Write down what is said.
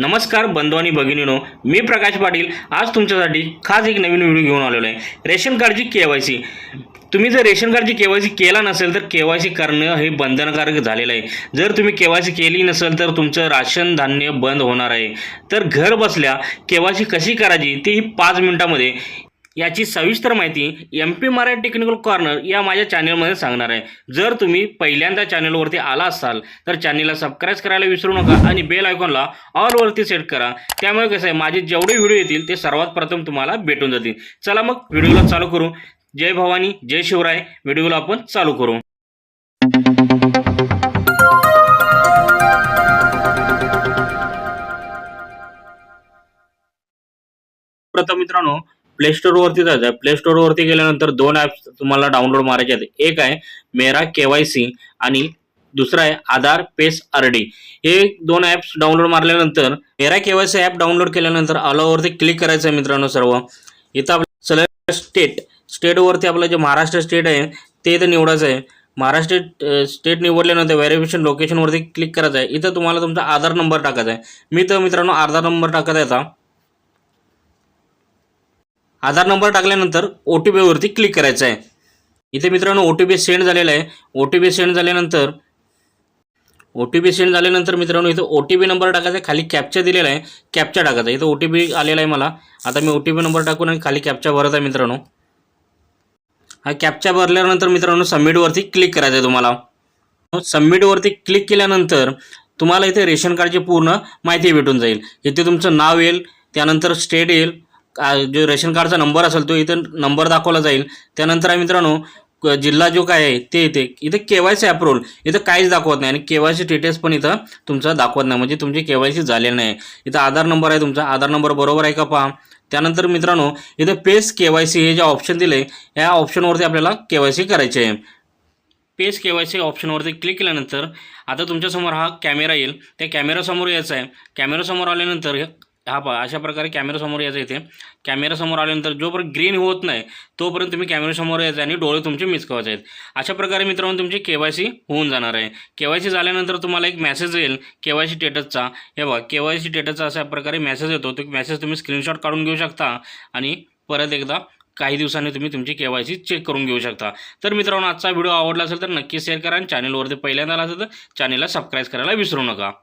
नमस्कार बंधू आणि भगिनीनो मी प्रकाश पाटील. आज तुमच्यासाठी खास एक नवीन व्हिडिओ घेऊन आलेलो आहे. रेशन कार्डची के वाय सी. तुम्ही जर रेशन कार्डची के वाय सी केला नसेल तर के वाय सी करणं हे बंधनकारक झालेलं आहे. जर तुम्ही के वाय सी केली नसेल तर तुमचं राशन धान्य बंद होणार आहे. तर घर बसल्या के वाय सी कशी करायची ती ही पाच मिनिटामध्ये याची सविस्तर माहिती M P Marathi technical corner या माझ्या चॅनलमध्ये सांगणार आहे. जर तुम्ही पहिल्यांदा चॅनलवरती आला असाल तर चॅनलला सबस्क्राईब करायला विसरू नका आणि बेल आयकॉनला ऑलवरती सेट करा. त्यामुळे कसं आहे माझे जेवढे व्हिडिओ येतील ते सर्वात प्रथम तुम्हाला भेटून जातील. चला मग व्हिडिओला चालू करू. जय भवानी जय शिवराय. व्हिडिओला आपण चालू करू. प्रथम मित्रांनो प्ले स्टोअरवरती जायचं आहे प्ले स्टोअरवरती गेल्यानंतर दोन ॲप्स तुम्हाला डाउनलोड मारायचे आहेत. एक आहे मेरा के वाय सी आणि दुसरा आहे आधार पेस आर डी. हे दोन ॲप्स डाउनलोड मारल्यानंतर मेरा केवायसी ॲप डाउनलोड केल्यानंतर अलावरती क्लिक करायचं आहे मित्रांनो सर्व. इथं आपलं सलग स्टेट स्टेटवरती आपलं जे महाराष्ट्र स्टेट आहे ते इथं निवडायचं आहे. महाराष्ट्र स्टेट निवडल्यानंतर व्हेरिफिकेशन लोकेशनवरती क्लिक करायचं आहे. इथं तुम्हाला तुमचा आधार नंबर टाकायचा आहे. मी तर मित्रांनो आधार नंबर टाकत आहे आता. आधार नंबर टाकल्यानंतर ओ टी पीवरती क्लिक करायचं आहे. इथे मित्रांनो ओ टी पी सेंड झालेला आहे. ओ टी पी सेंड झाल्यानंतर ओ टी पी सेंड झाल्यानंतर मित्रांनो इथं ओ टी पी नंबर टाकायचा आहे. खाली कॅप्चा दिलेला आहे. कॅप्चा टाकायचा. इथं ओ टी पी आलेला आहे मला. आता मी ओ टी पी नंबर टाकून आणि खाली कॅप्चा भरत आहे मित्रांनो. हा कॅप्चा भरल्यानंतर मित्रांनो सबमिटवरती क्लिक करायचं आहे तुम्हाला. सबमिटवरती क्लिक केल्यानंतर तुम्हाला इथे रेशन कार्डची पूर्ण माहिती भेटून जाईल. इथे तुमचं नाव येईल त्यानंतर स्टेट येईल जो रेशन कार्डचा नंबर असेल तो इथं नंबर दाखवला जाईल. त्यानंतर आहे मित्रांनो क- जिल्हा जो काय आहे ते इथे इथे के वाय सी अप्रूव्हल इथं काहीच दाखवत नाही आणि के वाय सी डिटेल्स पण इथं तुमचं दाखवत नाही. म्हणजे तुमची के वाय सी झालेली नाही. इथं आधार नंबर आहे तुमचा. आधार नंबर बरोबर आहे का पहा? त्यानंतर मित्रांनो इथं पेस के वाय सी हे जे ऑप्शन दिले या ऑप्शनवरती आपल्याला के वाय सी करायचे आहे. पेज के वाय सी ऑप्शनवरती क्लिक केल्यानंतर आता तुमच्यासमोर हा कॅमेरा येईल. त्या कॅमेरासमोर यायचा आहे. कॅमेरासमोर आल्यानंतर हा पहा अशा प्रकारे कॅमेरासमोर यायचं इथे. कॅमेरासमोर आल्यानंतर जोपर्यंत ग्रीन होत नाही तोपर्यंत तुम्ही कॅमेरासमोर यायचं आणि डोळे तुमचे मिचकवायचे आहेत. अशा प्रकारे मित्रांनो तुमची के वाय सी होऊन जाणार आहे. के वाय सी झाल्यानंतर तुम्हाला एक मेसेज येईल के वाय सी स्टेटसचा हे बघा के वाय सी स्टेटसचा अशा प्रकारे मेसेज येतो. तो मेसेज तुम्ही स्क्रीनशॉट काढून घेऊ शकता आणि परत एकदा काही दिवसांनी तुम्ही तुमची के वाय सी चेक करून घेऊ शकता. तर मित्रांनो आजचा व्हिडिओ आवडला असेल तर नक्की शेअर करा आणि चॅनलवरती पहिल्यांदा आला असेल तर चॅनलला सबस्क्राईब करायला विसरू नका.